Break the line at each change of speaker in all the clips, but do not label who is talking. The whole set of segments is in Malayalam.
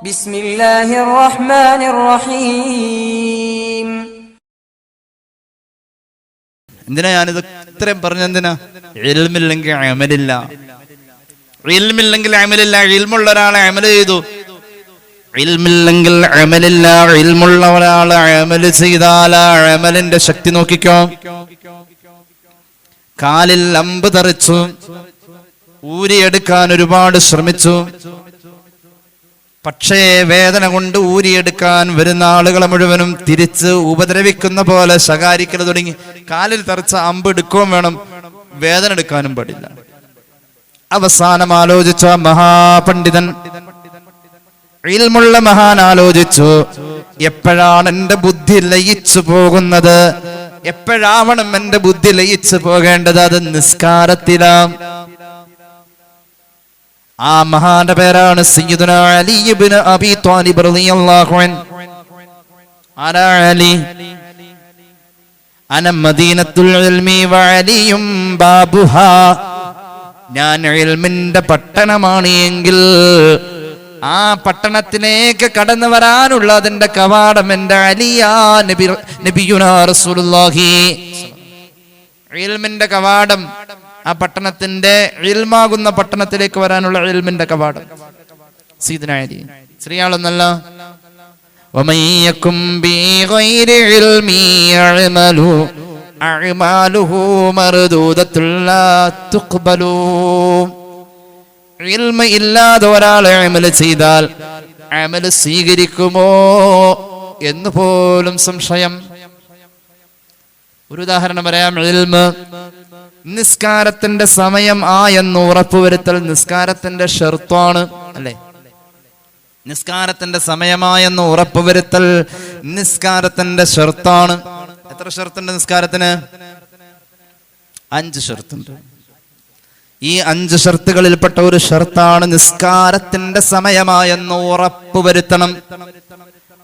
ബിസ്മില്ലാഹിർ റഹ്മാനിർ റഹീം
എന്തിനാ ഞാനിത് ഇത്രയും പറഞ്ഞെന്തിനാ ഇൽമില്ലെങ്കിൽ അമലില്ല. ഇൽമില്ലെങ്കിൽ അമലില്ല. ഇൽമുള്ള ഒരാളെ അമല ചെയ്തു. ഇൽമില്ലെങ്കിൽ അമലില്ല. ഇൽമുള്ള ഒരാളെ അമൽ ചെയ്താല അമലിന്റെ ശക്തി നോക്കിക്കോ. കാലിൽ അമ്പ് തെറിച്ചു. ഊരിയെടുക്കാൻ ഒരുപാട് ശ്രമിച്ചു. പക്ഷേ വേദന കൊണ്ട് ഊരിയെടുക്കാൻ വരുന്ന ആളുകളെ മുഴുവനും തിരിച്ച് ഉപദ്രവിക്കുന്ന പോലെ ശകാരിക്കൽ തുടങ്ങി. കാലിൽ തെറിച്ച അമ്പ് എടുക്കുകയും വേണം. വേദന എടുക്കാനും പാടില്ല. അവസാനം ആലോചിച്ച മഹാപണ്ഡിതൻ ഇൽമുള്ള മഹാൻ ആലോചിച്ചു എപ്പോഴാണ് എന്റെ ബുദ്ധി ലയിച്ചു പോകുന്നത്? എപ്പോഴാവണം എന്റെ ബുദ്ധി ലയിച്ചു പോകേണ്ടത്? അത് നിസ്കാരത്തിലാണ് ആ മഹാന്റെ പേരാണ് അലി ഇബ്നു ത്വാലിബ് റളിയല്ലാഹു അൻ അലി? അന മദീനത്തുൽ ഇൽമി വഅലിയും ബാബുഹാ. ഞാൻ ഇൽമിന്റെ പട്ടണമാണ് എങ്കിൽ ആ പട്ടണത്തിലേക്ക് കടന്നു വരാനുള്ള അതിന്റെ കവാടം എന്റെ അലിയാ നബി നബിയുനാ റസൂലുള്ളാഹി. ഇൽമിന്റെ കവാടം ആ പട്ടണത്തിന്റെ ഇൽമാകുന്ന പട്ടണത്തിലേക്ക് വരാനുള്ള ഇൽമിന്റെ കവാട്. സീതനായി സ്ത്രീയാളൊന്നല്ല ഇല്ലാതെ ഒരാൾ അമൽ ചെയ്താൽ അമൽ സ്വീകരിക്കുമോ എന്ന് പോലും സംശയം. ഒരു ഉദാഹരണം പറയാം. ഇൽമ നിസ്കാരത്തിന്റെ സമയം ആ എന്ന് ഉറപ്പുവരുത്തൽ നിസ്കാരത്തിന്റെ ഷെർത്താണ് അല്ലെ? നിസ്കാരത്തിന്റെ സമയമായെന്ന് ഉറപ്പുവരുത്തൽ നിസ്കാരത്തിന്റെ ഷെർത്താണ്. എത്ര ഷെർത്തുണ്ട് നിസ്കാരത്തിന്? അഞ്ച് ഷെർത്തുണ്ട്. ഈ അഞ്ച് ഷർത്തുകളിൽപ്പെട്ട ഒരു ഷർത്താണ് നിസ്കാരത്തിന്റെ സമയമായെന്ന് ഉറപ്പുവരുത്തണം.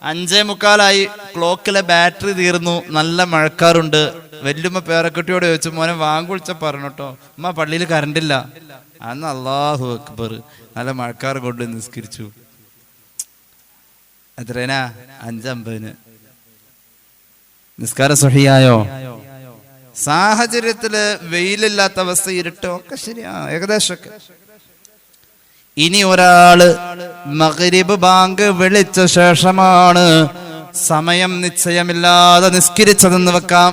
അഞ്ചേ മുക്കാലായി. ക്ലോക്കിലെ ബാറ്ററി തീർന്നു. നല്ല മഴക്കാറുണ്ട്. വല്യമ്മ പേരക്കുട്ടിയോട് ചോദിച്ചു മോനെ വാങ്കുളിച്ച പറഞ്ഞു കേട്ടോ ഉമ്മ പള്ളിയിൽ കറണ്ടില്ല അന്ന് അള്ളാഹു അക്ബർ. നല്ല മഴക്കാർ കൊണ്ട് നിസ്കരിച്ചു. എത്രേനാ? അഞ്ചമ്പതിന്. നിസ്കാരം സുഹിയായോ? സാഹചര്യത്തിൽ വെയിലില്ലാത്ത അവസ്ഥ ഇരുട്ടോ ഒക്കെ ശരിയാ. ഏകദേശമൊക്കെ ഇനി ഒരാൾ മകരിബ് ബാങ്ക് വിളിച്ച ശേഷമാണ് സമയം നിശ്ചയമില്ലാതെ നിസ്കരിച്ചതെന്ന് വെക്കാം.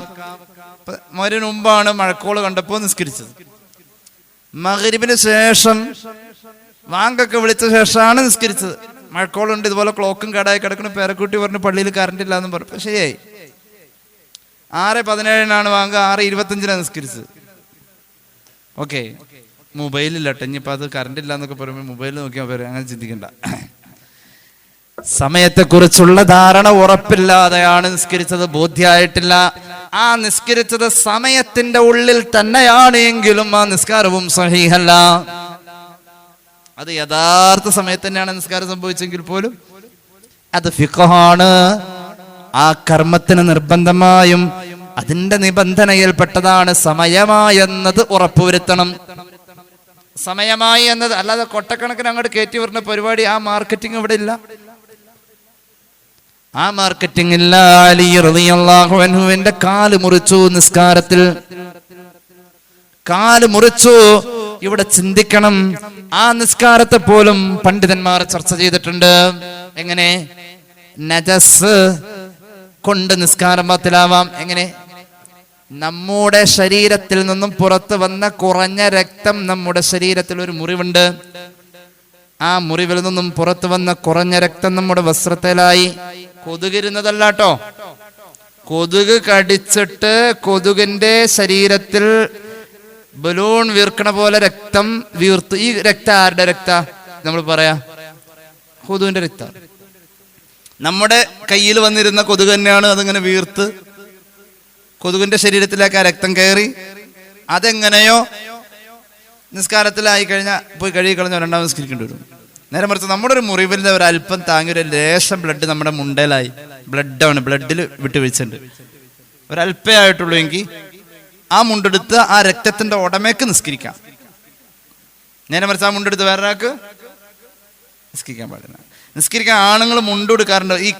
മരു മുമ്പാണ് മഴക്കോൾ കണ്ടപ്പോ നിസ്കരിച്ചത്. മകരിബിന് ശേഷം വാങ്കൊക്കെ വിളിച്ച ശേഷമാണ് നിസ്കരിച്ചത്. മഴക്കോളുണ്ട് ഇതുപോലെ ക്ലോക്കും കടായി കിടക്കുന്ന. പേരക്കുട്ടി പറഞ്ഞു പള്ളിയിൽ കറണ്ട് ഇല്ല എന്ന് പറഞ്ഞു ശരിയായി. ആറ് പതിനേഴിനാണ് വാങ്ക ആറ് ഇരുപത്തഞ്ചിനാണ് നിസ്കരിച്ചത്. ഓക്കെ. മൊബൈലില്ല ഇനിയിപ്പോൾ അത് കറണ്ട് ഇല്ല എന്നൊക്കെ പറയുമ്പോൾ മൊബൈൽ നോക്കിയാൽ പോരെ അങ്ങനെ ചിന്തിക്കണ്ട. സമയത്തെക്കുറിച്ചുള്ള ധാരണ ഉറപ്പില്ലാതെയാണ് നിസ്കരിച്ചത് ബോധ്യമായിട്ടില്ല ആ നിസ്കരിച്ചത് സമയത്തിന്റെ ഉള്ളിൽ തന്നെയാണ് എങ്കിലും ആ നിസ്കാരവും സഹീഹല്ല. അത് യഥാർത്ഥ സമയത്ത് തന്നെയാണ് നിസ്കാരം സംഭവിച്ചെങ്കിൽ പോലും അത് ഫിഖാണ്. ആ കർമ്മത്തിന് നിർബന്ധമായും അതിന്റെ നിബന്ധനയിൽപ്പെട്ടതാണ് സമയമായെന്നത് ഉറപ്പുവരുത്തണം. സമയമായി എന്നത് അല്ലാതെ കൊട്ടക്കണക്കിന് അങ്ങോട്ട് കയറ്റി വരുന്ന പരിപാടി ആ മാർക്കറ്റിംഗ് ഇവിടെ ഇല്ല. ആ മാർക്കറ്റിംഗ് ഇല്ല. അലി റളിയല്ലാഹു അൻഹുവിന്റെ കാൽ മുറിച്ചു നിസ്കാരത്തിൽ. കാൽ മുറിച്ചു. ഇവിടെ ചിന്തിക്കണം. ആ നിസ്കാരത്തെ പോലും പണ്ഡിതന്മാർ ചർച്ച ചെയ്തിട്ടുണ്ട്. എങ്ങനെ? നജസ് കൊണ്ട് നിസ്കാരം പത്തിലാവാം എങ്ങനെ? നമ്മുടെ ശരീരത്തിൽ നിന്നും പുറത്തു വന്ന കുറഞ്ഞ രക്തം നമ്മുടെ ശരീരത്തിൽ ഒരു മുറിവുണ്ട്. ആ മുറിവിൽ നിന്നും പുറത്തു വന്ന കുറഞ്ഞ രക്തം നമ്മുടെ വസ്ത്രത്തിലായി. കൊതുകിരുന്നതല്ല കേട്ടോ കൊതുക് കടിച്ചിട്ട് കൊതുകിന്റെ ശരീരത്തിൽ ബലൂൺ വീർക്കണ പോലെ രക്തം വീർത്തു. ഈ രക്ത ആരുടെ രക്ത? നമ്മൾ പറയാ കൊതുവിന്റെ രക്ത. നമ്മുടെ കയ്യിൽ വന്നിരുന്ന കൊതുക് തന്നെയാണ് അതിങ്ങനെ വീർത്ത് കൊതുകിന്റെ ശരീരത്തിലേക്ക് ആ രക്തം കയറി. അതെങ്ങനെയോ നിസ്കാരത്തിലായി കഴിഞ്ഞാൽ പോയി കഴുകി കളഞ്ഞ രണ്ടാമത് നിസ്കരിക്കേണ്ടി വരും. നേരെ മറിച്ച് നമ്മുടെ ഒരു മുറിവിലെ ഒരു അല്പം താങ്ങി ഒരു ലേശം ബ്ലഡ് നമ്മുടെ മുണ്ടയിലായി ബ്ലഡാണ് ബ്ലഡിൽ വിട്ടുവീഴ്ചയുണ്ട് ഒരല്പേ ആയിട്ടുള്ളൂ എങ്കിൽ ആ മുണ്ടെടുത്ത് ആ രക്തത്തിന്റെ ഉടമയ്ക്ക് നിസ്കരിക്കാം. നേരെ മറിച്ച് ആ മുണ്ടെടുത്ത് വേറൊരാൾക്ക് നിസ്കരിക്കാൻ പാടില്ല. നിസ്കരിക്കാൻ ആണുങ്ങൾ മുണ്ടെടുക്കാറുണ്ട് ഈ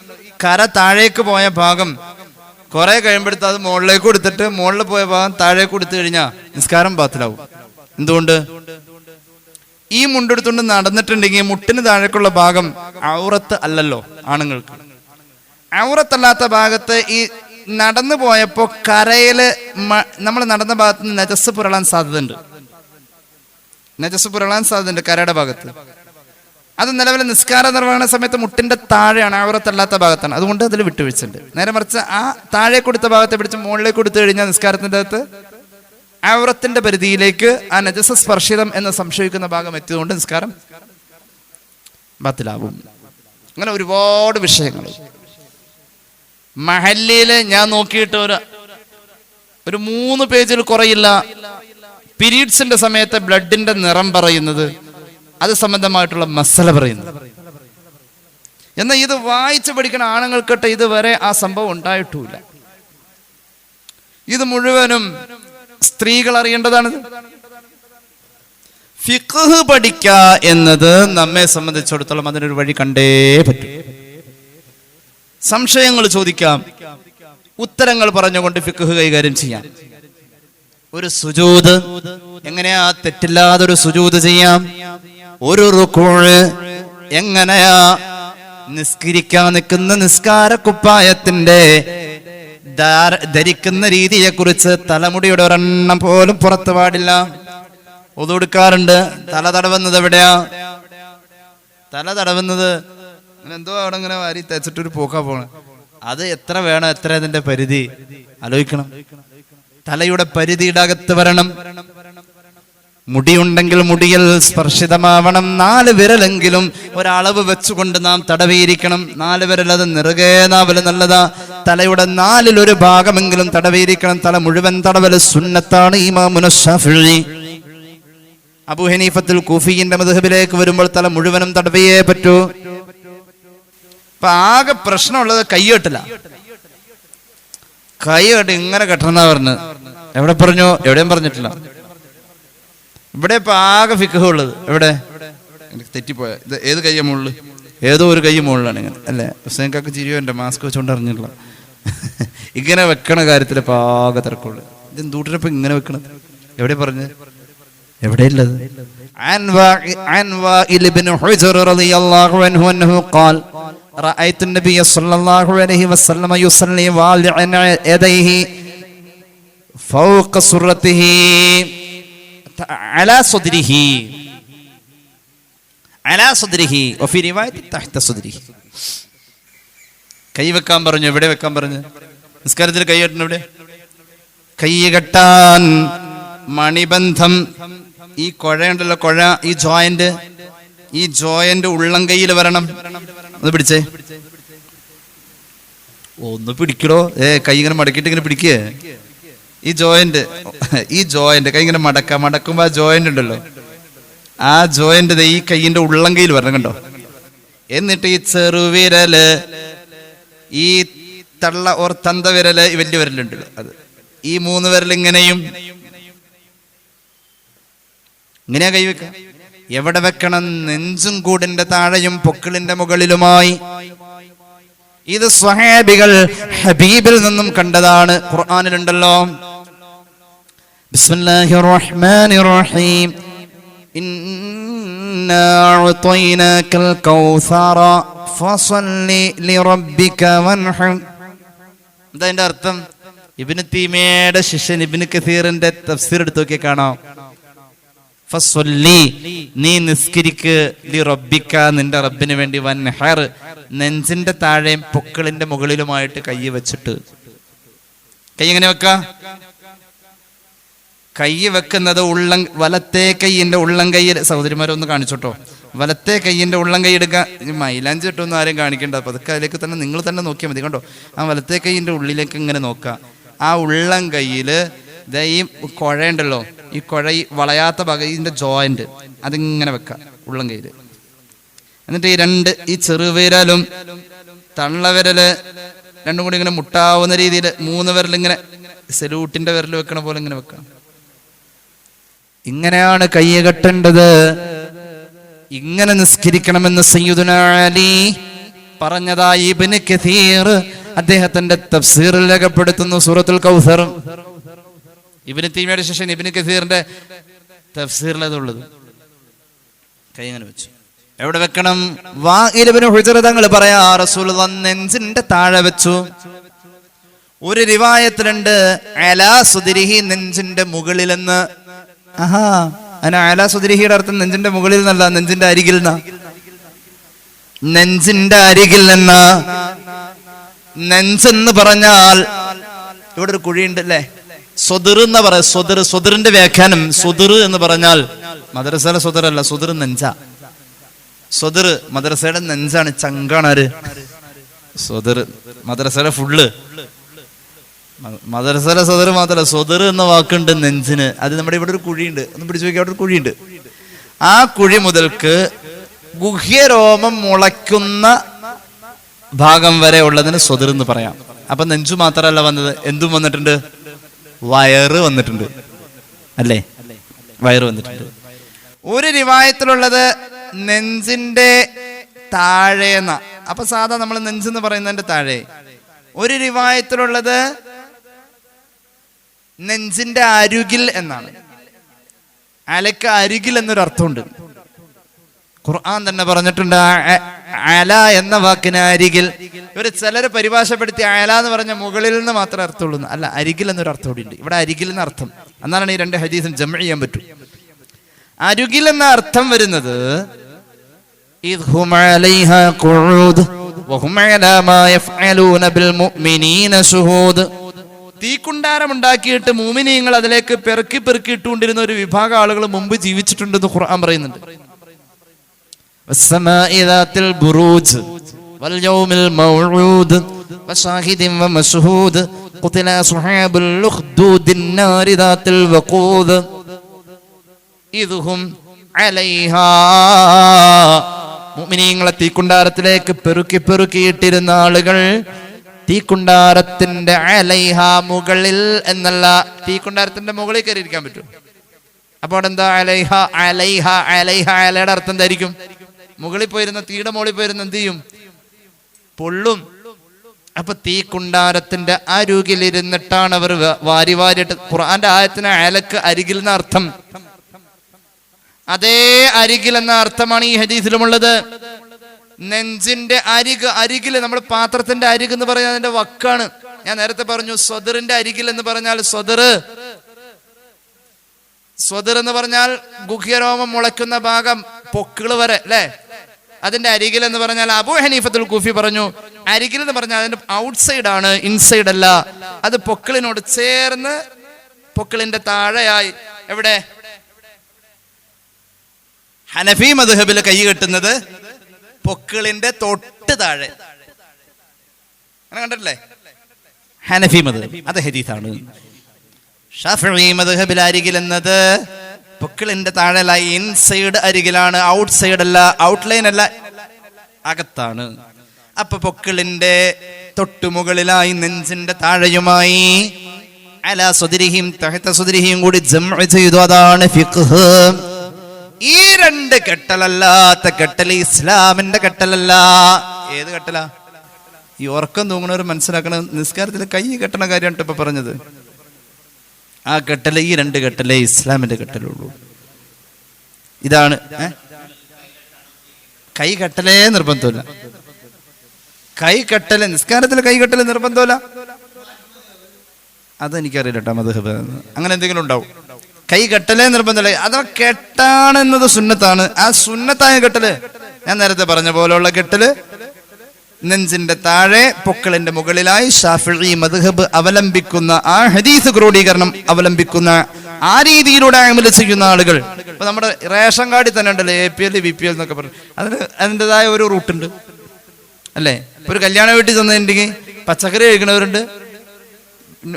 കര താഴേക്ക് പോയ ഭാഗം കുറെ കഴിയുമ്പോഴത്തെ അത് മുകളിലേക്ക് കൊടുത്തിട്ട് മുകളിൽ പോയ ഭാഗം താഴേക്ക് കൊടുത്തു കഴിഞ്ഞാൽ നിസ്കാരം ബാത്തിലാവും. എന്തുകൊണ്ട്? ഈ മുണ്ടെടുത്തുകൊണ്ട് നടന്നിട്ടുണ്ടെങ്കിൽ മുട്ടിന് താഴേക്കുള്ള ഭാഗം ഔറത്ത് അല്ലല്ലോ ആണുങ്ങൾക്ക്. ഔറത്തല്ലാത്ത ഭാഗത്ത് ഈ നടന്നു പോയപ്പോ കരയിൽ നമ്മൾ നടന്ന ഭാഗത്ത് നിന്ന് നജസ് പുരളാൻ സാധ്യതയുണ്ട്. നജസ് പുരളാൻ സാധ്യതയുണ്ട് കരയുടെ ഭാഗത്ത്. അത് നിലവിലെ നിസ്കാര നിർവഹണ സമയത്ത് മുട്ടിന്റെ താഴെയാണ് അവറത്തല്ലാത്ത ഭാഗത്താണ്. അതുകൊണ്ട് അതിൽ വിട്ടുവീഴ്ചയുണ്ട്. നേരെ മറിച്ച് ആ താഴെ കൊടുത്ത ഭാഗത്തെ പിടിച്ച് മുകളിലേക്ക് കൊടുത്തു കഴിഞ്ഞാൽ നിസ്കാരത്തിന്റെ അകത്ത് അവറത്തിന്റെ പരിധിയിലേക്ക് ആ നജസ സ്പർശിതം എന്ന് സംശയിക്കുന്ന ഭാഗം എത്തിയതുകൊണ്ട് നിസ്കാരം ബാത്തിലാവും. അങ്ങനെ ഒരുപാട് വിഷയങ്ങൾ. മഹല്ലിയിൽ ഞാൻ നോക്കിയിട്ട് ഒരു ഒരു മൂന്ന് പേജിൽ കുറയില്ല. പീരീഡ്സിന്റെ സമയത്ത് ബ്ലഡിന്റെ നിറം പറയുന്നത് അത് സംബന്ധമായിട്ടുള്ള മസല പറയുന്നു. എന്നാൽ ഇത് വായിച്ചു പഠിക്കുന്ന ആണുങ്ങൾക്കിട്ട് ഇതുവരെ ആ സംഭവം ഉണ്ടായിട്ടുമില്ല ഇത് മുഴുവനും സ്ത്രീകൾ അറിയേണ്ടതാണ് ഫിഖ് പഠിക്ക എന്നത് നമ്മെ സംബന്ധിച്ചിടത്തോളം അതിനൊരു വഴി കണ്ടേ പറ്റും. സംശയങ്ങൾ ചോദിക്കാം. ഉത്തരങ്ങൾ പറഞ്ഞുകൊണ്ട് ഫിഖ് കൈകാര്യം ചെയ്യാം. ഒരു സുജൂത് എങ്ങനെയാ തെറ്റില്ലാതെ ഒരു സുജൂത് ചെയ്യാം? ഒരു റുക്കൂഴ് എങ്ങനെയാ നിസ്കരിക്കാൻ നിൽക്കുന്ന നിസ്കാര കുപ്പായത്തിന്റെ ധരിക്കുന്ന രീതിയെ കുറിച്ച് തലമുടിയുടെ ഒരെണ്ണം പോലും പുറത്തു പാടില്ല. ഒതുകൊടുക്കാറുണ്ട് തല തടവുന്നത് എവിടെയാ? തല തടവുന്നത് എന്തോ അവിടെ ഇങ്ങനെ വാരി തേച്ചിട്ടൊരു പോക്കാ പോണ. അത് എത്ര വേണം എത്ര അതിന്റെ പരിധി? ആലോചിക്കണം. തലയുടെ പരിധിയുടെ അകത്ത് വരണം. മുടിയുണ്ടെങ്കിൽ മുടിയൽ സ്പർശിതമാവണം. നാല് വിരലെങ്കിലും ഒരളവ് വെച്ചുകൊണ്ട് നാം തടവിയിരിക്കണം. നാല് വിരൽ അത് നിറുകേനാവൽ നല്ലതാ. തലയുടെ നാലിലൊരു ഭാഗമെങ്കിലും തടവിയിരിക്കണം. തല മുഴുവൻ തടവൽ സുന്നത്താണ് ഈ മാമുനഷി അബുഹനീഫത്തിൽ കൂഫിന്റെ മധുഹബിലേക്ക് വരുമ്പോൾ തല മുഴുവനും തടവിയേ പറ്റൂ. അപ്പൊ ആകെ പ്രശ്നമുള്ളത് കൈകെട്ടില്ല കൈകെട്ട് ഇങ്ങനെ കെട്ടണമെന്നാ പറഞ്ഞു. എവിടെ പറഞ്ഞു? എവിടെയും പറഞ്ഞിട്ടില്ല. ഇവിടെ ഇപ്പൊ ആകെ ഫിക്കഹ് ഉള്ളത് എവിടെ എനിക്ക് തെറ്റിപ്പോയ ഇത് ഏത് കയ്യ മുകളിൽ ഏതോ ഒരു കൈ മുകളിലാണ് ഇങ്ങനെ അല്ലേ ഹുസൈൻകാക്ക് ചിരിയോ എൻ്റെ മാസ്ക് വെച്ചോണ്ട് അറിഞ്ഞിട്ടില്ല ഇങ്ങനെ വെക്കണ കാര്യത്തിൽ ഇപ്പൊ ആകെ തിരക്കുള്ളു ഇത് എന്തൂട്ടിനപ്പം ഇങ്ങനെ വെക്കണത് എവിടെ പറഞ്ഞത് എവിടെയുള്ളത് عن وا- عن وائل بن حجر رضي الله عنه أنه قال رأيت النبي صلى الله عليه وسلم يصلي والعا يديه فوق سرته കൈ വെക്കാൻ പറഞ്ഞു എവിടെ വെക്കാൻ പറഞ്ഞു? നിസ്കാരത്തിൽ കൈ കെട്ടണം എവിടെ? കൈ കെട്ടാൻ മണിബന്ധം ഈ കുഴയുണ്ടല്ലോ കുഴ ഈ ജോയിന്റ് ഈ ജോയിന്റ് ഉള്ളം കയ്യിൽ വരണം. ഒന്ന് പിടിച്ചേ. ഒന്ന് പിടിക്കടോ. ഏ കൈ ഇങ്ങനെ മടക്കിയിട്ട് ഇങ്ങനെ പിടിക്കേ. ഈ ജോയിന്റ് ഈ ജോയിന്റ് കൈ ഇങ്ങനെ മടക്ക മടക്കുമ്പോ ആ ജോയിന്റ് ഉണ്ടല്ലോ. ആ ജോയിന്റ് ഈ കൈയിന്റെ ഉള്ളം കൈയിൽ വരണം കണ്ടോ? എന്നിട്ട് ഈ ചെറുവിരൽ ഈ തള്ള ഓർ തന്ത വിരൽ വലിയ വിരലുണ്ടല്ലോ. അത് ഈ മൂന്ന് വിരൽ ഇങ്ങനെയും. ഇങ്ങനെയാ കൈവെക്ക എവിടെ വെക്കണം? നെഞ്ചും കൂടിന്റെ താഴെയും പൊക്കിളിന്റെ മുകളിലുമായി. ഇത് സ്വഹാബികൾ ഹബീബിൽ നിന്നും കണ്ടതാണ്. ഖുർആനിലുണ്ടല്ലോ. ബിസ്മില്ലാഹിർ റഹ്മാനിർ റഹീം ഇന്നാ أعطيناك الكوثر فصل ലിറബ്ബിക വൻഹർ എന്താ അതിന്റെ അർത്ഥം? ഇബ്നു തീമയുടെ ശിഷ്യൻ ഇബ്നു കസീറിന്റെ തഫ്സീർ എടുത്ത് നോക്കിയ കാണാം. ഫസ്വല്ലി നീ നിസ്കരിക്ക് ലി റബ്ബിക്ക നിന്റെ റബ്ബിന് വേണ്ടി വൻഹർ നെഞ്ചിന്റെ താഴെയും പൊക്കിളിന്റെ മുകളിലുമായിട്ട് കൈ വെച്ചിട്ട്. കൈ എങ്ങനെ വെക്ക? കൈ വെക്കുന്നത് ഉള്ളം വലത്തെ കൈയിന്റെ ഉള്ളം കൈയിൽ സഹോദരിമാരൊന്ന് കാണിച്ചോട്ടോ. വലത്തെ കൈയിന്റെ ഉള്ളം കൈ എടുക്കാൻ ഈ മൈലാഞ്ചി ഇട്ടൊന്നും ആരും കാണിക്കേണ്ട. അപ്പൊ അതൊക്കെ അതിലേക്ക് തന്നെ നിങ്ങൾ തന്നെ നോക്കിയാൽ മതി കണ്ടോ? ആ വലത്തെ കൈയിന്റെ ഉള്ളിലേക്ക് ഇങ്ങനെ നോക്കാം ആ ഉള്ളം കൈയിൽ ദേ ഈ കുഴയുണ്ടല്ലോ ഈ കുഴ ഈ വളയാത്ത ഭാഗം ഇതിന്റെ ജോയിന്റ് അതിങ്ങനെ വെക്കുക ഉള്ളം കയ്യിൽ എന്നിട്ട് ഈ രണ്ട് ഈ ചെറുവിരലും തള്ളവിരൽ രണ്ടും കൂടി ഇങ്ങനെ മുട്ടാവുന്ന രീതിയിൽ മൂന്ന് വിരൽ ഇങ്ങനെ സെലൂട്ടിന്റെ വിരൽ വെക്കണ പോലെ ഇങ്ങനെ വെക്കാം ഇങ്ങനെയാണ് കയ്യെ കെട്ടേണ്ടത്. ഇങ്ങനെ നിസ്കരിക്കണമെന്ന് സയ്യുദന അലി പറഞ്ഞതായി ഇബ്നു കഥീർ അദ്ദേഹത്തിന്റെ തഫ്സീറിൽ രേഖപ്പെടുത്തുന്നു സൂറത്തുൽ കൗസർ. ഇബിന് തീമയുടെ ശേഷം ഇബിന് കഥീറിന്റെ തഫ്സീറിൽ അതുള്ളത് കൈ അങ്ങനെ വെച്ചു. എവിടെ വെക്കണം? വാ ഇലബിന് തങ്ങൾ പറയാ റസൂൽ നെഞ്ചിന്റെ താഴെ വെച്ചു. ഒരു റിവായത്തിലുണ്ട് അലാ സുതിരിഹി നെഞ്ചിന്റെ മുകളിലെന്ന്. ആഹാ അന അർത്ഥം നെഞ്ചിന്റെ മുകളിൽ നിന്നല്ല നെഞ്ചിന്റെ അരികിൽ നിന്നാ. നെഞ്ചിന്റെ അരികിൽ നിന്ന്. നെഞ്ചെന്ന് പറഞ്ഞാൽ ഇവിടെ ഒരു കുഴിയുണ്ട് അല്ലേ? സ്വതിർ എന്ന് പറയാ സ്വതിർ. സ്വതിറിന്റെ വ്യാഖ്യാനം സ്വതിർ എന്ന് പറഞ്ഞാൽ മദ്രസയിലെ സ്വതിറല്ല സ്വതിർ നെഞ്ച. സ്വതിർ മദ്രസയുടെ നെഞ്ചാണ് ചങ്കാണ് ആര്? സ്വതിർ. മദ്രസയുടെ ഫുള്ള്. മ- സദർ മാത്രല്ല സ്വതർ എന്ന വാക്കുണ്ട് നെഞ്ചിന്. അത് നമ്മുടെ ഇവിടെ ഒരു കുഴിയുണ്ട്. ഒന്ന് പിടിച്ചു നോക്കി അവിടെ ഒരു കുഴിയുണ്ട്. ആ കുഴി മുതൽക്ക് ഗുഹ്യരോമം മുളയ്ക്കുന്ന ഭാഗം വരെ ഉള്ളതിന് സ്വദർ എന്ന് പറയാം. അപ്പൊ നെഞ്ചു മാത്രമല്ല വന്നത്. എന്തും വന്നിട്ടുണ്ട്? വയറ് വന്നിട്ടുണ്ട്. അല്ലേ? വയറ് വന്നിട്ടുണ്ട്. ഒരു റിവായത്തിലുള്ളത് നെഞ്ചിന്റെ താഴേന്ന. അപ്പൊ സാധാ നമ്മൾ നെഞ്ചെന്ന് പറയുന്നതിന്റെ താഴെ. ഒരു റിവായത്തിലുള്ളത് നെഞ്ചിന്റെ അരുകിൽ എന്നാണ്. അലക്ക് അരുകിൽ എന്നൊരു അർത്ഥമുണ്ട്. ഖുർആൻ തന്നെ പറഞ്ഞിട്ടുണ്ട് അല എന്ന വാക്കിന് അരികിൽ. ഇവർ ചിലർ പരിഭാഷപ്പെടുത്തി അല എന്ന് പറഞ്ഞ മുകളിൽ നിന്ന് മാത്രമേ അർത്ഥമുള്ളൂ. അല്ല അരികിൽ എന്നൊരു അർത്ഥം കൂടി ഉണ്ട്. ഇവിടെ അരികിൽ എന്ന അർത്ഥം. എന്നാലാണ് ഈ രണ്ട് ഹദീസും ജമ ചെയ്യാൻ പറ്റൂ. അരുകിൽ എന്ന അർത്ഥം വരുന്നത് ഇത് ബിൽ മുഅ്മിനീന തീക്കുണ്ടാരമുണ്ടാക്കിയിട്ട് മൂമിനീങ്ങൾ അതിലേക്ക് പെറുക്കി പെറുക്കി ഇട്ടുകൊണ്ടിരുന്ന ഒരു വിഭാഗം ആളുകൾ മുമ്പ് ജീവിച്ചിട്ടുണ്ടെന്ന് ഖുർആൻ പറയുന്നുണ്ട്. ബുറൂജ് തീക്കുണ്ടാരത്തിലേക്ക് പെറുക്കി പെറുക്കിയിട്ടിരുന്ന ആളുകൾ തീക്കുണ്ടാരത്തിന്റെ അലൈഹ മുകളിൽ എന്നല്ല തീക്കുണ്ടാരത്തിന്റെ മുകളിൽ കയറി ഇരിക്കാൻ പറ്റും. അപ്പോൾ എന്താ അലൈഹ അലൈഹ അലൈഹ അലയുടെ അർത്ഥം എന്തായിരിക്കും? മുകളിൽ പോയിരുന്ന തീയുടെ മുകളിൽ പോയിരുന്ന എന്ത് ചെയ്യും? പൊള്ളും. അപ്പൊ തീക്കുണ്ടാരത്തിന്റെ അരുകിലിരുന്നിട്ടാണ് അവർ വാരി വാരിയിട്ട് ഖുർആന്റെ ആയത്തിന് അയലക്ക് അരികിൽ എന്ന അർത്ഥം. അതേ അരികിൽ എന്ന അർത്ഥമാണ് ഈ ഹദീസിലുമുള്ളത് നെഞ്ചിന്റെ അരിക് അരികിൽ നമ്മൾ പാത്രത്തിന്റെ അരിക് എന്ന് പറഞ്ഞാൽ അതിന്റെ വക്കാണ്. ഞാൻ നേരത്തെ പറഞ്ഞു സ്വദറിന്റെ അരികിൽ എന്ന് പറഞ്ഞാൽ സ്വദർ. സ്വദർ എന്ന് പറഞ്ഞാൽ ഗുഹ്യരോമം മുളയ്ക്കുന്ന ഭാഗം പൊക്കിൾ വരെ അല്ലേ? അതിന്റെ അരികിൽ എന്ന് പറഞ്ഞാൽ അബു ഹനീഫത്തുൽ കൂഫി പറഞ്ഞു അരികിൽ എന്ന് പറഞ്ഞാൽ അതിന്റെ ഔട്ട്സൈഡ് ആണ് ഇൻസൈഡ് അല്ല അത് പൊക്കിളിനോട് ചേർന്ന് പൊക്കിളിന്റെ താഴെയായി. എവിടെ? ഹനഫി മധുഹബിൽ കൈ കെട്ടുന്നത് പൊക്കിളിന്റെ തൊട്ട് താഴെ. അങ്ങനെ കണ്ടിട്ടില്ലേ? ഹനഫി മത് അത് ഹദീസാണ്. ഷാഫി മദ്ഹബിൽ അരികിൽ എന്നത് പൊക്കിളിന്റെ താഴെയല്ല ഇൻസൈഡ് അരികിലാണ്. ഔട്ട് സൈഡ് അല്ല ഔട്ട്ലൈൻ അല്ല അകത്താണ്. അപ്പൊ പൊക്കിളിന്റെ തൊട്ടുമുകളിലായി നെഞ്ചിന്റെ താഴെയുമായി അല സുദിരിഹിം തഹത്ത സുതിരിഹിയും കൂടി ജം ചെയ്തു. അതാണ് ഫിഖ്ഹ് ഈ രണ്ട് കെട്ടലല്ലാത്ത കെട്ടൽ ഇസ്ലാമിന്റെ കെട്ടലല്ല. ഏത് കെട്ടലാ? ഈ ഉറക്കം തൂങ്ങണവർ മനസ്സിലാക്കണം നിസ്കാരത്തിൽ കൈ കെട്ടണ കാര്യമാണ് ഇപ്പൊ പറഞ്ഞത്. ആ കെട്ടൽ ഈ രണ്ട് കെട്ടലേ ഇസ്ലാമിന്റെ കെട്ടലുള്ളൂ ഇതാണ് കൈ കെട്ടലേ നിർബന്ധമില്ല. കൈ കെട്ടൽ നിസ്കാരത്തിൽ കൈ കെട്ടൽ നിർബന്ധമില്ല. അതെനിക്കറിയില്ല കേട്ടോ മധുഹബ്. അങ്ങനെ എന്തെങ്കിലും ഉണ്ടാവും. കൈ കെട്ടലേ നിർബന്ധമില്ല അഥവാ കെട്ടാണെന്നത് സുന്നത്താണ്. ആ സുന്നത്തായ കെട്ടൽ. ഞാൻ നേരത്തെ പറഞ്ഞ പോലെയുള്ള കെട്ടൽ. നെഞ്ചിന്റെ താഴെ പൊക്കളിന്റെ മുകളിലായി ഷാഫി മദ്ഹബ് അവലംബിക്കുന്ന ആ ഹദീസ് ക്രോഡീകരണം അവലംബിക്കുന്ന ആ രീതിയിലൂടെ അമലസിക്കുന്ന ചെയ്യുന്ന ആളുകൾ. ഇപ്പൊ നമ്മുടെ റേഷൻ കാർഡിൽ തന്നെ ഉണ്ടല്ലോ A P L B P L എന്നൊക്കെ പറഞ്ഞു. അതിന് അതിന്റെതായ ഒരു റൂട്ടുണ്ട്. അല്ലേ? ഒരു കല്യാണ വീട്ടിൽ ചെന്നിട്ടുണ്ടെങ്കിൽ പച്ചക്കറി കഴിക്കുന്നവരുണ്ട്.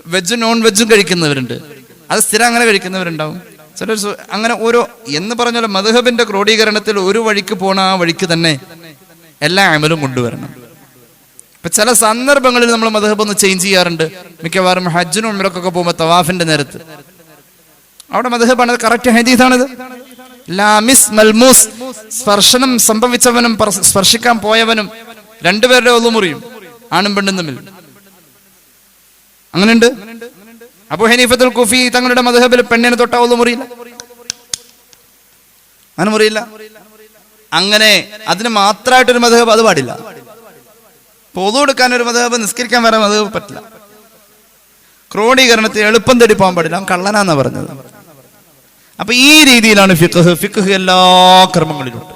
വെജും നോൺ വെജും കഴിക്കുന്നവരുണ്ട്. അത് സ്ഥിരം അങ്ങനെ കഴിക്കുന്നവരുണ്ടാവും. ചിലർ സു- അങ്ങനെ ഓരോ എന്ന് പറഞ്ഞാലും മധുഹബിന്റെ ക്രോഡീകരണത്തിൽ ഒരു വഴിക്ക് പോണ ആ വഴിക്ക് തന്നെ എല്ലാ അമലും കൊണ്ടുവരണം. ഇപ്പൊ ചില സന്ദർഭങ്ങളിൽ നമ്മൾ മധുഹബ് ഒന്ന് ചേഞ്ച് ചെയ്യാറുണ്ട്. മിക്കവാറും ഹജ്ജിനും ഉമ്രക്കൊക്കെ പോകുമ്പോൾ തവാഫിന്റെ നേരത്ത്. അവിടെ മധുഹബാണ് കറക്റ്റ് ഹദീസാണിത്. ലാമിസ് മൽമൂസ് സ്പർശനം സംഭവിച്ചവനും സ്പർശിക്കാൻ പോയവനും രണ്ടുപേരുടെ ഒന്നുമുറിയും ആണും പെണ്ണും തമ്മിൽ. അങ്ങനെയുണ്ട്? അബു ഹനീഫത്തുൽ കുഫി തങ്ങളുടെ മധുഹബിൽ പെണ്ണിനെ തൊട്ട മുറിയില്ല. അങ്ങനെ മുറിയില്ല. അങ്ങനെ അതിന് മാത്രമായിട്ടൊരു മധുഹബ് അത് പാടില്ല. പൊതു എടുക്കാൻ ഒരു മധുഹബ് നിസ്കരിക്കാൻ വരെ മധുഹബ് പറ്റില്ല. ക്രോഡീകരണത്തിന് എളുപ്പം തേടി പോകാൻ പാടില്ല. കള്ളനാന്ന പറഞ്ഞത്. അപ്പൊ ഈ രീതിയിലാണ് ഫിഖ്. ഫിഖ് എല്ലാ കർമ്മങ്ങളിലും ഉണ്ട്.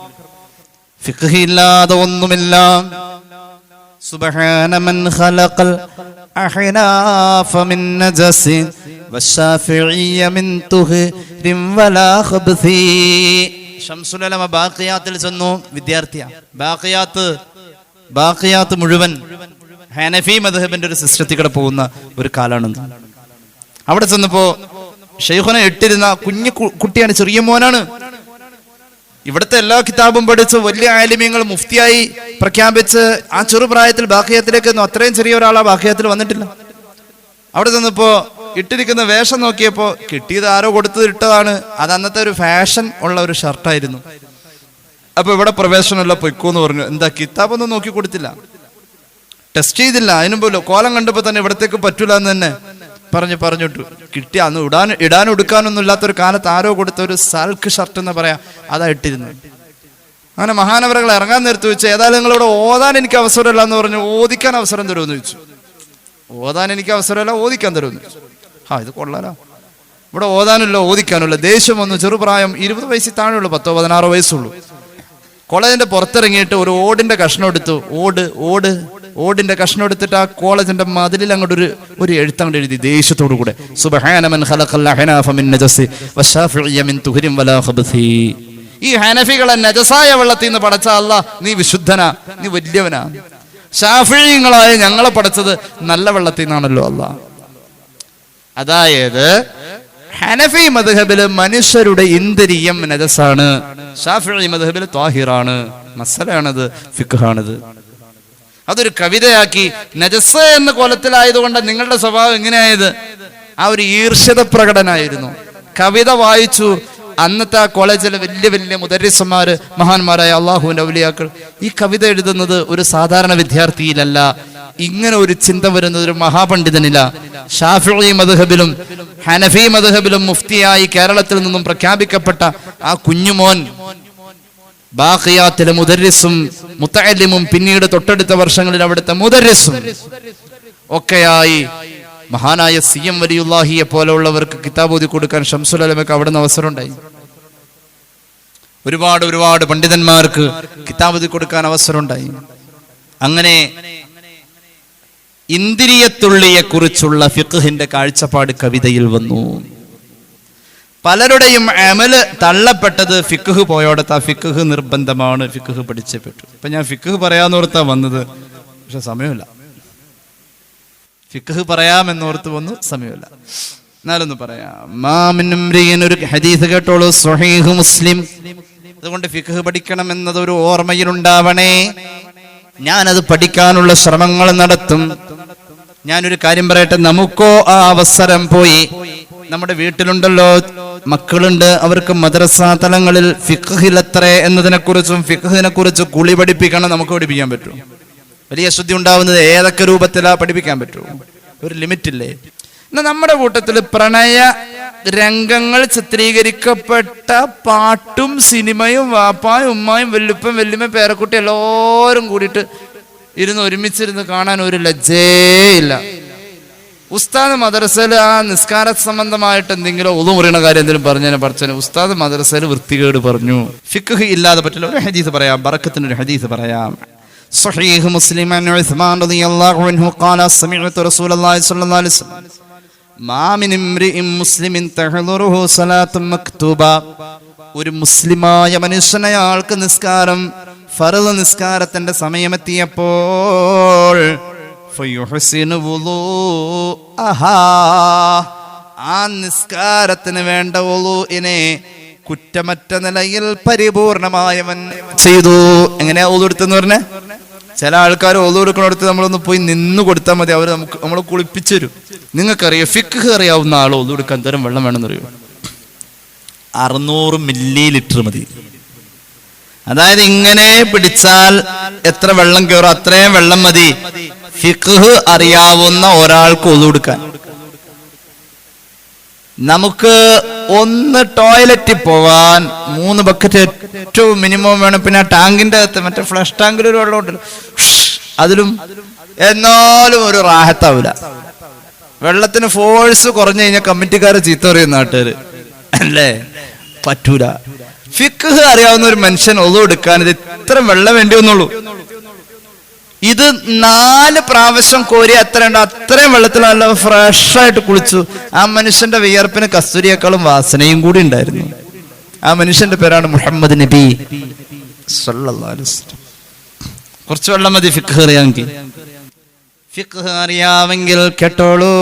ഫിഖ് ഇല്ലാതെ ഒന്നുമില്ല. സുബ്ഹാന من خلق الأحناف من نجس والشافعي من طهر ولا خبث ശംസുൽ ഉലമ ബാഖിയാത്തിൽ ചെന്നു വിദ്യാർത്ഥിയാ. ബാഖിയാത്ത് ബാഖിയാത്ത് മുഴുവൻ ഹനഫി മദ്ഹബിന്റെ ഒരു സിസ്റ്റത്തിൽ പോകുന്ന ഒരു കാലാണ് അവിടെ ചെന്നപ്പോ ഷെയ്ഖുനെ ഇട്ടിരുന്ന കുഞ്ഞു കുട്ടിയാണ് ചെറിയ മോനാണ്. ഇവിടുത്തെ എല്ലാ കിതാബും പഠിച്ച് വലിയ ആലിമ്യങ്ങൾ മുഫ്തിയായി പ്രഖ്യാപിച്ച് ആ ചെറുപ്രായത്തിൽ ബാഹ്യത്തിലേക്ക് ഒന്നും അത്രയും ചെറിയ ഒരാളാ ബാഹ്യത്തിൽ വന്നിട്ടില്ല. അവിടെ ചെന്നപ്പോ ഇട്ടിരിക്കുന്ന വേഷം നോക്കിയപ്പോ കിട്ടിയത് ആരോ കൊടുത്തത് ഇട്ടതാണ്. അത് അന്നത്തെ ഒരു ഫാഷൻ ഉള്ള ഒരു ഷർട്ടായിരുന്നു. അപ്പൊ ഇവിടെ പ്രവേശനമല്ല പൊയ്ക്കോന്ന് പറഞ്ഞു. എന്താ കിതാബൊന്നും നോക്കി കൊടുത്തില്ല. ടെസ്റ്റ് ചെയ്തില്ല. അതിനുമ്പോലോ പോലും കോലം കണ്ടപ്പോ തന്നെ ഇവിടത്തേക്ക് പറ്റൂല എന്ന് തന്നെ. പറഞ്ഞു പറഞ്ഞിട്ടു കിട്ടി അന്ന് ഇടാൻ ഇടാൻ എടുക്കാനൊന്നും ഇല്ലാത്തൊരു കാലത്ത് ആരോ കൊടുത്ത ഒരു സാൽക്ക് ഷർട്ട് എന്ന് പറയാ. അതാ ഇട്ടിരുന്നു. അങ്ങനെ മഹാനവരകൾ ഇറങ്ങാൻ നിർത്തി വെച്ചു ഏതായാലും നിങ്ങളിവിടെ ഓതാൻ എനിക്ക് അവസരമില്ല എന്ന് പറഞ്ഞു. ഓദിക്കാൻ അവസരം തരുമെന്ന് ചോദിച്ചു. ഓതാൻ എനിക്ക് അവസരമില്ല ഓദിക്കാൻ തരുമെന്ന് ചോദിച്ചു. ആ ഇത് കൊള്ളാലോ. ഇവിടെ ഓതാനില്ല ഓദിക്കാനില്ല ദേഷ്യം വന്നു. ചെറുപ്രായം ഇരുപത് വയസ്സിൽ താഴെയുള്ളൂ പത്തോ പതിനാറോ വയസ്സുള്ളൂ. കോളേജിന്റെ പുറത്തിറങ്ങിയിട്ട് ഒരു ഓടിന്റെ കഷ്ണം എടുത്തു. ഓട് ഓട്. ഓടിന്റെ കഷ്ണം എടുത്തിട്ട് ആ കോളേജിന്റെ മതിലിൽ അങ്ങോട്ട് ഒരു ഒരു എഴുത്തങ്ങോട്ട് എഴുതി ദേഷ്യത്തോടു കൂടെ. ഈ ഹനഫികളെ നജസായ വെള്ളത്തിൽ നിന്ന് പടച്ച അല്ല നീ വിശുദ്ധനാ നീ വലിയവനാ. ഷാഫിങ്ങളായ ഞങ്ങളെ പടച്ചത് നല്ല വെള്ളത്തിൽ നിന്നാണല്ലോ അല്ല. അതായത് ഹനഫി മധുഹബിൽ മനുഷ്യരുടെ ഇന്ദ്രിയം നജസാണ്. ഷാഫി മധുഹബിൽ ത്വാഹിറാണ് മസലാണത് ഫിഖാണത് അതൊരു കവിതയാക്കി. നജസ് എന്ന കൊലത്തിലായതുകൊണ്ട് നിങ്ങളുടെ സ്വഭാവം എങ്ങനെയായത്? ആ ഒരു ഈർഷ്യത പ്രകടനായിരുന്നു. കവിത വായിച്ചു. അന്നത്തെ ആ കോളേജിലെ വലിയ വലിയ മുദരിസന്മാര് മഹാന്മാരായ അള്ളാഹുവിന്റെ ഔലിയാക്കൾ ഈ കവിത എഴുതുന്നത് ഒരു സാധാരണ വിദ്യാർത്ഥിയിലല്ല. ഇങ്ങനെ ഒരു ചിന്ത വരുന്നത് ഒരു മഹാപണ്ഡിതനില്ല ഷാഫി മധുഹബിലും ഹനഫി മധുഹബിലും മുഫ്തിയായി കേരളത്തിൽ നിന്നും പ്രഖ്യാപിക്കപ്പെട്ട ആ കുഞ്ഞുമോൻ ബാഖിയാത്തിലെ മുദരിസും മുത്തലിമും പിന്നീട് തൊട്ടടുത്ത വർഷങ്ങളിൽ അവിടുത്തെ മുദരിസും ഒക്കെയായി. മഹാനായ സി എം വലിയുല്ലാഹിയെ പോലെയുള്ളവർക്ക് കിതാബ് ഓതി കൊടുക്കാൻ ഷംസുലമക്ക് അവിടുന്ന് അവസരമുണ്ടായി. ഒരുപാട് ഒരുപാട് പണ്ഡിതന്മാർക്ക് കിതാബ് ഓതി കൊടുക്കാൻ അവസരമുണ്ടായി. അങ്ങനെ ഇന്ദ്രിയത്തുള്ളിയെ കുറിച്ചുള്ള ഫിഖിന്റെ കാഴ്ചപ്പാട് കവിതയിൽ വന്നു. പലരുടെയും അമൽ തള്ളപ്പെട്ടത് ഫിക്കുഹ് പോയോടത്ത്. ആ ഫിഖ് നിർബന്ധമാണ്. ഫിക്കുഹ് പഠിച്ചേ പറ്റൂ ഇപ്പൊ ഞാൻ ഫിക്കുഹ് പറയാന്നോർത്താ വന്നത്. പക്ഷെ സമയമില്ല. ഫിക്കുഹ് പറയാമെന്നോർത്ത് വന്നു. സമയമില്ല. എന്നാലൊന്ന് പറയാം. ഒരു ഹദീസ് കേട്ടോളൂ. സ്വഹീഹ് മുസ്ലിം. അതുകൊണ്ട് ഫിഖ് പഠിക്കണം എന്നത് ഒരു ഓർമ്മയിലുണ്ടാവണേ. ഞാനത് പഠിക്കാനുള്ള ശ്രമങ്ങൾ നടത്തും. ഞാനൊരു കാര്യം പറയട്ടെ. നമുക്കോ ആ അവസരം പോയി. നമ്മുടെ വീട്ടിലുണ്ടല്ലോ. മക്കളുണ്ട്. അവർക്ക് മദ്രസ തലങ്ങളിൽ ഫിഖിലത്രേ എന്നതിനെ കുറിച്ചും ഫിഖിനെ കുറിച്ച് കുളി പഠിപ്പിക്കണം നമുക്ക് പഠിപ്പിക്കാൻ പറ്റും. വലിയ ശുദ്ധി ഉണ്ടാവുന്നത് ഏതൊക്കെ രൂപത്തിലാ പഠിപ്പിക്കാൻ പറ്റൂ? ഒരു ലിമിറ്റ് ഇല്ലേ എന്നാ നമ്മുടെ കൂട്ടത്തിൽ പ്രണയ രംഗങ്ങൾ ചിത്രീകരിക്കപ്പെട്ട പാട്ടും സിനിമയും വാപ്പായും ഉമ്മായും വെല്ലുപ്പം വെല്ലുമ്മ പേരക്കുട്ടി എല്ലാവരും കൂടിയിട്ട് ഇരുന്ന് ഒരുമിച്ചിരുന്ന് കാണാൻ ഒരു ലജ്ജയില്ല ഉസ്താദ് മദ്രസയിൽ ആ നിസ്കാര സംബന്ധമായിട്ട് എന്തെങ്കിലും ഒതു മുറിയണ കാര്യം എന്തെങ്കിലും പറഞ്ഞതിനെ പറച്ചതിന് ഉസ്താദ് മദ്രസയിൽ വൃത്തികേട് പറഞ്ഞു ഫിഖ് ഇല്ലാതെ പറ്റില്ല ഒരു ഹദീസ് പറയാം ബറക്കത്തിന് ഒരു ഹദീസ് പറയാം صحيح مسلم عن عثمان رضي الله عنه قال سمعت رسول الله صلى الله عليه وسلم ما من امرئ مسلم تحضره صلاة مكتوبة ഒരു മുസ്ലിമായ മനുഷ്യൻ അയാൾക്ക് നിസ്കാരം ഫറദ് നിസ്കാരത്തിന്റെ സമയമെത്തിയപ്പോൾ ഫയുഹ്സിനു വുളൂഅഹാ. ആ നിസ്കാരത്തിന് വേണ്ട ഇനെ കുറ്റമറ്റ നിലയിൽ പരിപൂർണമായവൻ. ചെയ്തു. എങ്ങനെയാ ഒളു എടുത്തെന്ന് പറഞ്ഞേ? ചില ആൾക്കാർ ഒളു എടുക്കണടുത്ത് നമ്മളൊന്ന് പോയി നിന്ന് കൊടുത്താൽ മതി. അവർ നമുക്ക് നമ്മളെ കുളിപ്പിച്ചു തരും. നിങ്ങൾക്കറിയോ ഫിക്ക് അറിയാവുന്ന ആൾ ഒളു എടുക്കാൻ തരം വെള്ളം വേണമെന്നറിയോ? അറുന്നൂറ് മില്ലി ലിറ്റർ മതി. അതായത് ഇങ്ങനെ പിടിച്ചാൽ എത്ര വെള്ളം കയറും അത്രയും വെള്ളം മതി. ഫിഖ് അറിയാവുന്ന ഒരാൾക്ക് ഒതുകൊടുക്കാൻ നമുക്ക് ഒന്ന് ടോയ്ലറ്റിൽ പോവാൻ മൂന്ന് ബക്കറ്റ് ഏറ്റവും മിനിമം വേണം. പിന്നെ ടാങ്കിന്റെ അകത്ത് മറ്റേ ഫ്ലഷ് ടാങ്കിൽ ഒരു വെള്ളം ഉണ്ടല്ലോ. അതിലും എന്നാലും ഒരു റാഹത്താവില്ല വെള്ളത്തിന് ഫോഴ്സ് കുറഞ്ഞു കഴിഞ്ഞാൽ കമ്മിറ്റിക്കാരെ ചീത്ത പറയും നാട്ടുകാര്. അല്ലേ? പറ്റൂല. ഫിഖ് അറിയാവുന്ന ഒരു മനുഷ്യൻ ഒതു ഇത് ഇത്ര വെള്ളം വേണ്ടി വന്നുള്ളൂ. ഇത് നാല് പ്രാവശ്യം കോരി അത്ര ഉണ്ട് അത്രയും വെള്ളത്തിൽ നല്ല ഫ്രഷ് ആയിട്ട് കുളിച്ചു. ആ മനുഷ്യന്റെ വിയർപ്പിന് കസ്തൂരിയേക്കാളും വാസനയും കൂടി ഉണ്ടായിരുന്നു. ആ മനുഷ്യന്റെ പേരാണ് മുഹമ്മദ് നബി. കുറച്ച് വെള്ളം മതി ഫിഖ് അറിയാമെങ്കിൽ. ഫിഖ് അറിയാമെങ്കിൽ കേട്ടോളൂ.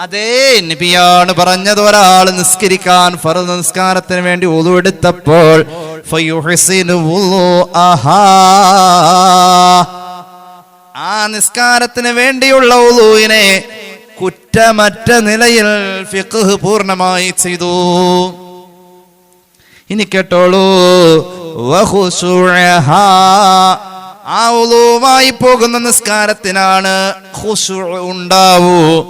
അതേ നബിയാണ് പറഞ്ഞത് ഒരാൾ നിസ്കരിക്കാൻ ഫറു നിസ്കാരത്തിന് വേണ്ടി വുളുഅഹാ. ആ നിസ്കാരത്തിന് വേണ്ടിയുള്ള ഉദൂവിനെ കുറ്റമറ്റ നിലയിൽ ഫിഖ് പൂർണമായി ചെയ്തു. ഇനി കേട്ടോളൂ. ആ ഉദൂവായി പോകുന്ന നിസ്കാരത്തിനാണ് ഉണ്ടാവൂ.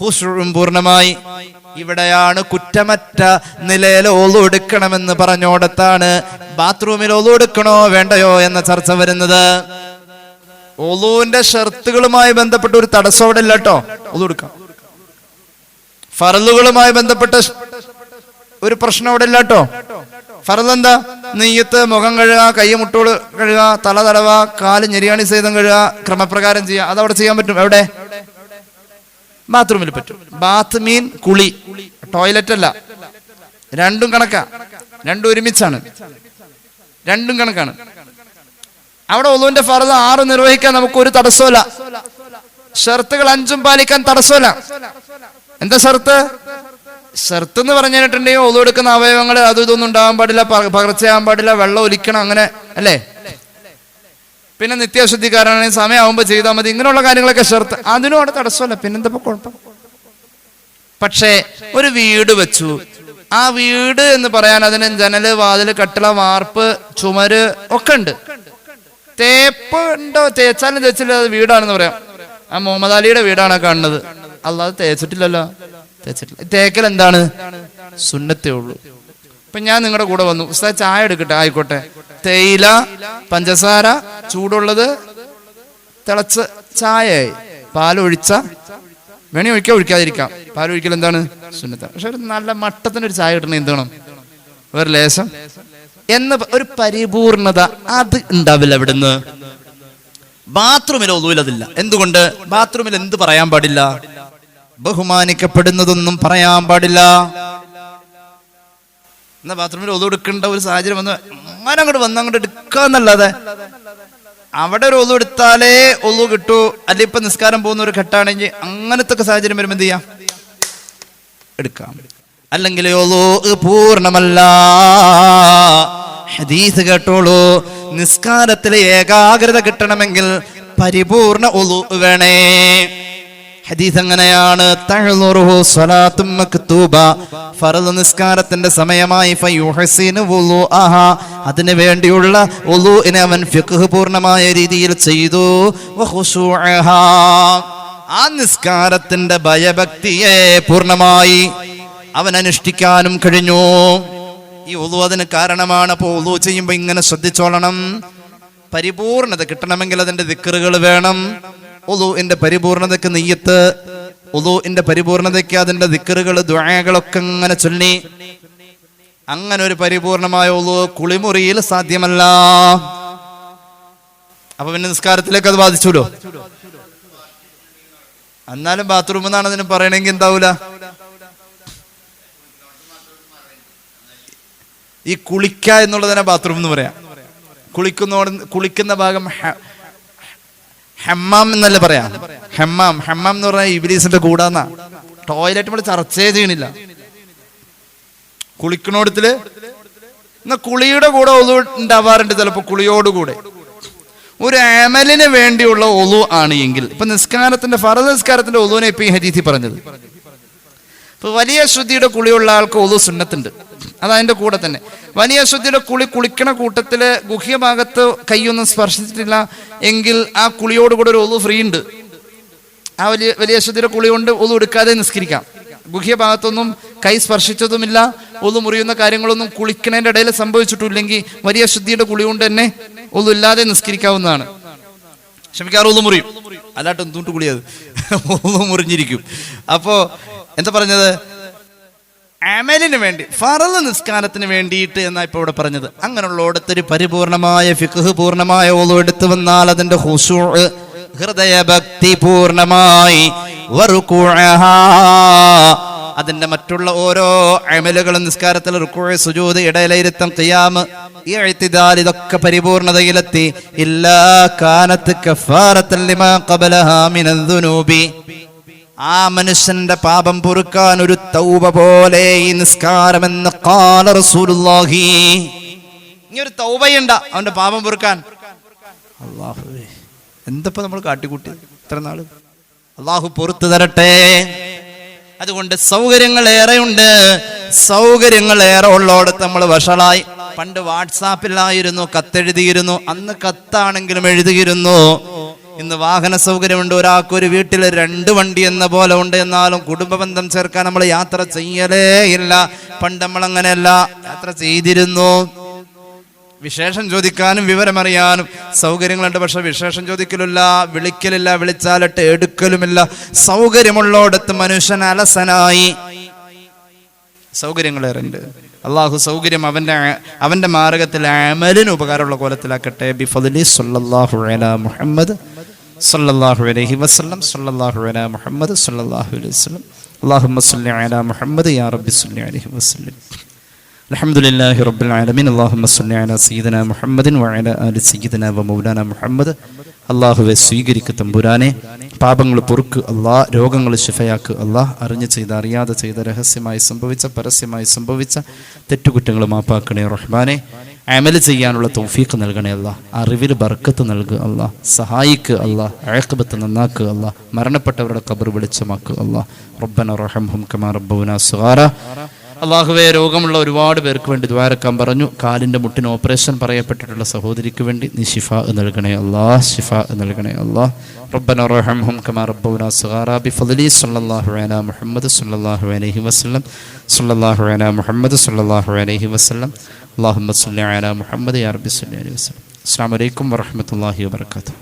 ഹുഷുഴും പൂർണമായി. ഇവിടെയാണ് കുറ്റമറ്റ നിലയിൽ ഓളു എടുക്കണമെന്ന് പറഞ്ഞോടത്താണ്. ബാത്റൂമിൽ ഓളു എടുക്കണോ വേണ്ടയോ എന്ന ചർച്ച വരുന്നത്. ഒളുവിന്റെ ഷർത്തുകളുമായി ബന്ധപ്പെട്ട ഒരു തടസ്സം അവിടെ ഇല്ല കേട്ടോ ഒതു ഫറലുകളുമായി ബന്ധപ്പെട്ട ഒരു പ്രശ്നം അവിടെ ഇല്ല കേട്ടോ. ഫറൽ എന്താ? നെയ്യത്ത് മുഖം കഴുകുക കൈ മുട്ടോട് കഴുകുക തല തടവ കാൽ ഞെരിയാണി സഹിതം കഴുകുക ക്രമപ്രകാരം ചെയ്യുക അതവിടെ ചെയ്യാൻ പറ്റും. എവിടെ? ബാത്റൂമിൽ പറ്റും. ബാത്ത് മീൻ കുളി. ടോയ്ലറ്റ് അല്ല. രണ്ടും കണക്കാ. രണ്ടും ഒരുമിച്ചാണ്. രണ്ടും കണക്കാണ്. അവിടെ ഒന്നുവിന്റെ ഫറത് ആറ് നിർവഹിക്കാൻ നമുക്ക് ഒരു തടസ്സമില്ല ഷർത്തുകൾ അഞ്ചും പാലിക്കാൻ തടസ്സമില്ല എന്താ ഷർത്ത്? ഷർത്ത് എന്ന് പറഞ്ഞിട്ടുണ്ടെങ്കിൽ ഒതു എടുക്കുന്ന അവയവങ്ങൾ അതും ഇതൊന്നും ഉണ്ടാവാൻ പാടില്ല പകർച്ചയാകാൻ പാടില്ല വെള്ളം ഒലിക്കണം അങ്ങനെ അല്ലേ? പിന്നെ നിത്യശുദ്ധിക്കാരാണെങ്കിൽ സമയമാകുമ്പോൾ ചെയ്താൽ മതി. ഇങ്ങനെയുള്ള കാര്യങ്ങളൊക്കെ ഷർത്ത്. അതിനും അവിടെ തടസ്സമല്ല പിന്നെന്താ കുഴപ്പം? പക്ഷേ ഒരു വീട് വെച്ചു. ആ വീട് എന്ന് പറയാൻ അതിന് ജനൽ വാതിൽ കട്ടിള വാർപ്പ് ചുമര് ഒക്കെ ഉണ്ട്. തേപ്പ് ഉണ്ടോ? തേച്ചാലും തേച്ചില്ല അത് വീടാണെന്ന് പറയാം. ആ മുഹമ്മദ് അലിയുടെ വീടാണ് കാണുന്നത്. അല്ലാതെ തേച്ചിട്ടില്ലല്ലോ. തേച്ചിട്ടില്ല. തേക്കൽ എന്താണ്? സുന്നത്തേ ഉള്ളൂ. ഇപ്പൊ ഞാൻ നിങ്ങളുടെ കൂടെ വന്നു. ഉസ്താദ് ചായ എടുക്കട്ടെ? ആയിക്കോട്ടെ. തേയില പഞ്ചസാര ചൂടുള്ളത് തിളച്ച ചായയായി. പാലൊഴിച്ച വേണി ഒഴിക്കാൻ ഒഴിക്കാതിരിക്കാം. പാലൊഴിക്കൽ എന്താണ്? സുന്നത്ത പക്ഷെ ഒരു നല്ല മട്ടത്തിന് ഒരു ചായ എന്ത് വേണം? ഒരു ലേശം. എന്ന് ഒരു പരിപൂർണത അത് ഉണ്ടാവില്ല അവിടുന്ന് ബാത്റൂമിൽ ഒന്നുമില്ലതില്ല എന്തുകൊണ്ട്? ബാത്റൂമിൽ എന്ത് പറയാൻ പാടില്ല? ബഹുമാനിക്കപ്പെടുന്നതൊന്നും പറയാൻ പാടില്ല. എന്നാ ബാത്റൂമിൽ ഒതു എടുക്കേണ്ട ഒരു സാഹചര്യം വന്ന് അങ്ങനെ അങ്ങോട്ട് വന്ന് അങ്ങോട്ട് എടുക്കാന്നല്ലാതെ അവിടെ ഒരു ഒതു എടുത്താലേ ഒതു കിട്ടൂ. അല്ലെ ഇപ്പൊ നിസ്കാരം പോകുന്ന ഒരു ഘട്ടാണെങ്കിൽ അങ്ങനത്തെ സാഹചര്യം വരുമ്പോൾ എന്ത് ചെയ്യാം? എടുക്കാം. അല്ലെങ്കിൽ ഒതു പൂർണമല്ല. ഹദീസ് കേട്ടോളൂ. നിസ്കാരത്തിൽ ഏകാഗ്രത കിട്ടണമെങ്കിൽ പരിപൂർണ ഒളു വേണേ. ഹദീസ് അങ്ങനെയാണ് ഫർദ് നിസ്കാരത്തിന്റെ സമയമായി അതിനു വേണ്ടിയുള്ള വുളുഇനെ അവൻ ഫിഖ് പൂർണമായ രീതിയിൽ ചെയ്തു. ആ നിസ്കാരത്തിന്റെ ഭയഭക്തിയെ പൂർണമായി അവൻ അനുഷ്ഠിക്കാനും കഴിഞ്ഞു. ഈ ഉളു അതിന് കാരണമാണ് അപ്പോൾ ഉളു ചെയ്യുമ്പോൾ ഇങ്ങനെ ശ്രദ്ധിച്ചോളണം. പരിപൂർണത കിട്ടണമെങ്കിൽ അതിന്റെ ദിക്കറുകൾ വേണം. ഉളുവിന്റെ പരിപൂർണതയ്ക്ക് നെയ്യത്ത് ഉളുവിന്റെ പരിപൂർണതയ്ക്ക് അതിന്റെ ദിക്കറുകൾ ദ്വായകളൊക്കെ അങ്ങനെ ചൊല്ലി. അങ്ങനെ ഒരു പരിപൂർണമായ ഉളു കുളിമുറിയിൽ സാധ്യമല്ല. അപ്പൊ പിന്നെ നിസ്കാരത്തിലേക്ക് അത് ബാധിച്ചൂലോ? എന്നാലും ബാത്റൂം എന്നാണ് അതിന് പറയണമെങ്കിൽ എന്താവൂല? ഈ കുളിക്ക എന്നുള്ളതിനെ ബാത്റൂം എന്ന് പറയാം. കുളിക്കുന്നോട് കുളിക്കുന്ന ഭാഗം ഹെമ്മാം എന്നല്ലേ പറയാം? ഹെമ്മാം. ഹെമ്മാം എന്ന് പറഞ്ഞാൽ ഇബിലീസിന്റെ കൂടാന്നാ. ടോയ്ലറ്റ് നമ്മൾ ചർച്ചയെ ചെയ്യണില്ല. കുളിക്കണോടത്തിൽ എന്നാ കുളിയുടെ കൂടെ ഒതു ഉണ്ടാവാറുണ്ട് ചിലപ്പോൾ കുളിയോടുകൂടെ. ഒരു അമലിന് വേണ്ടിയുള്ള ഒതു ആണ് എങ്കിൽ. ഇപ്പൊ നിസ്കാരത്തിന്റെ ഫറ നിസ്കാരത്തിന്റെ ഒതുവിനെ ഇപ്പൊ ഈ ഹരീതി പറഞ്ഞത്. ഇപ്പൊ വലിയ ശുദ്ധിയുടെ കുളിയുള്ള ആൾക്ക് ഒതു സുന്നത്തുണ്ട്. അത് അതിന്റെ കൂടെ തന്നെ. വലിയ ശുദ്ധിയുടെ കുളി കുളിക്കണ കൂട്ടത്തിൽ ഗുഹ്യ ഭാഗത്ത് കൈയൊന്നും സ്പർശിച്ചിട്ടില്ല. എങ്കിൽ ആ കുളിയോടുകൂടെ ഒരു ഒതു ഫ്രീ ഉണ്ട്. ആ വലിയ വലിയ ശുദ്ധിയുടെ കുളി കൊണ്ട് ഒതു എടുക്കാതെ നിസ്കരിക്കാം. ഗുഹ്യ ഭാഗത്തൊന്നും കൈ സ്പർശിച്ചതുമില്ല. ഒതു മുറിയുന്ന കാര്യങ്ങളൊന്നും കുളിക്കണേന്റെ ഇടയിൽ സംഭവിച്ചിട്ടില്ലെങ്കിൽ വലിയ ശുദ്ധിയുടെ കുളി കൊണ്ട് തന്നെ ഒതു ഇല്ലാതെ നിസ്കരിക്കാവുന്നതാണ്. ക്ഷമിക്കാറ് ഒതു മുറിയും. അല്ലാട്ട് എന്തുകൊണ്ട് കുളിയത് ഒതു മുറിഞ്ഞിരിക്കും. അപ്പോ എന്താ പറഞ്ഞത്? അമലിന് വേണ്ടി ഫറദ് നിസ്കാരത്തിന് വേണ്ടിയിട്ട് എന്നാ ഇപ്പൊ ഇവിടെ പറഞ്ഞത്? അങ്ങനെയുള്ള ഓടത്തൊരു പരിപൂർണമായ ഫിഖ് പൂർണമായ ഓളു എടുത്തു വന്നാൽ അതിന്റെ ഹുസൂ ഹൃദയഭക്തി പൂർണമായി. അതിന്റെ മറ്റുള്ള ഓരോ അമലുകളും നിസ്കാരത്തിൽ റുക്കുഴ സുജൂത് ഇടയിലിരുത്തം ഖിയാമ് ഇഅ്തിദാൽ ഇതൊക്കെ പരിപൂർണതയിലെത്തി. ഇല്ലാ കാനത്ത് ആ മനുഷ്യന്റെ പാപം പൊറുക്കാൻ ഒരു തൗബ പോലെ ഈ നിസ്കാരമെന്ന് കാല റസൂലുള്ളാഹി. ഇനി ഒരു തൗബയുണ്ട അവന്റെ പാപം പൊറുക്കാൻ. അള്ളാഹുവേ എന്തപ്പോ നമ്മൾ കാട്ടിക്കൂട്ടി ഇത്ര നാൾ? അള്ളാഹു പൊറത്തു തരട്ടെ. അതുകൊണ്ട് സൗകര്യങ്ങൾ ഏറെയുണ്ട്. സൗകര്യങ്ങൾ ഏറെ ഉള്ളോടത്ത് നമ്മൾ വഷളായി. പണ്ട് വാട്സാപ്പിലായിരുന്നു കത്തെഴുതിയിരുന്നു അന്ന് കത്താണെങ്കിലും എഴുതിയിരുന്നു. ഇന്ന് വാഹന സൗകര്യമുണ്ട്. ഒരാൾക്ക് ഒരു വീട്ടിൽ രണ്ട് വണ്ടി എന്ന പോലെ ഉണ്ട്. എന്നാലും കുടുംബ ബന്ധം ചേർക്കാൻ നമ്മൾ യാത്ര ചെയ്യലേ ഇല്ല. പണ്ട് നമ്മൾ അങ്ങനെയല്ല. യാത്ര ചെയ്തിരുന്നു. വിശേഷം ചോദിക്കാനും വിവരമറിയാനും സൗകര്യങ്ങളുണ്ട്. പക്ഷെ വിശേഷം ചോദിക്കലില്ല വിളിക്കലില്ല വിളിച്ചാലിട്ട് എടുക്കലുമില്ല. സൗകര്യമുള്ളോടത്ത് മനുഷ്യൻ അലസനായി. സൗകര്യങ്ങളേറെ ഉണ്ട് അള്ളാഹു സൗകര്യം അവന്റെ അവന്റെ മാർഗത്തിൽ അമലിന് ഉപകാരമുള്ള കോലത്തിലാക്കട്ടെ. ബിഫദലി സല്ലല്ലാഹു അലാ മുഹമ്മദ്. സല്ലല്ലാഹു അലൈഹി വസല്ലം സല്ലല്ലാഹു അലാ മുഹമ്മദ് സല്ലല്ലാഹു അലൈഹി വസല്ലം اللهم صل على محمد يا رب صل عليه وسلم الحمد لله رب العالمين اللهم صل على سيدنا محمد وعلى آل سيدنا ومولانا محمد അള്ളാഹുവെ സ്വീകരിക്ക് തമ്പുരാനെ പാപങ്ങൾ പൊറുക്ക് അള്ളാഹ് രോഗങ്ങൾ ശിഫയാക്ക് അള്ളാഹ് അറിഞ്ഞ് ചെയ്ത് അറിയാതെ ചെയ്ത രഹസ്യമായി സംഭവിച്ച പരസ്യമായി സംഭവിച്ച തെറ്റുകുറ്റങ്ങൾ മാപ്പാക്കണേ റഹ്മാനെ അമൽ ചെയ്യാനുള്ള തൗഫീഖ് നൽകണേ അല്ല. അറിവിൽ ബർക്കത്ത് നൽകുക അല്ല. സഹായിക്കുക അല്ല. അഴക്കബത്ത് നന്നാക്കുക അല്ല. മരണപ്പെട്ടവരുടെ കബർ വെളിച്ചമാക്കുക അല്ല. റബ്ബന റഹംഹും കമാ റബ്ബുന സുഹാറ അള്ളാഹുവെ രോഗമുള്ള ഒരുപാട് പേർക്ക് വേണ്ടി ദ്വാരക്കാൻ പറഞ്ഞു കാലിൻ്റെ മുട്ടിന് ഓപ്പറേഷൻ പറയപ്പെട്ടിട്ടുള്ള സഹോദരിക്ക് വേണ്ടി നീ ഷിഫ നൽകണേ അല്ലാ ഷിഫ നൽകണേ അല്ലാ ربنا ارحمهم كما ربونا صغارا بفضلي صلى الله على محمد صلى الله عليه وسلم صلى الله على محمد صلى الله عليه وسلم اللهم صل على محمد يا رب صل عليه وسلم السلام عليكم ورحمة الله وبركاته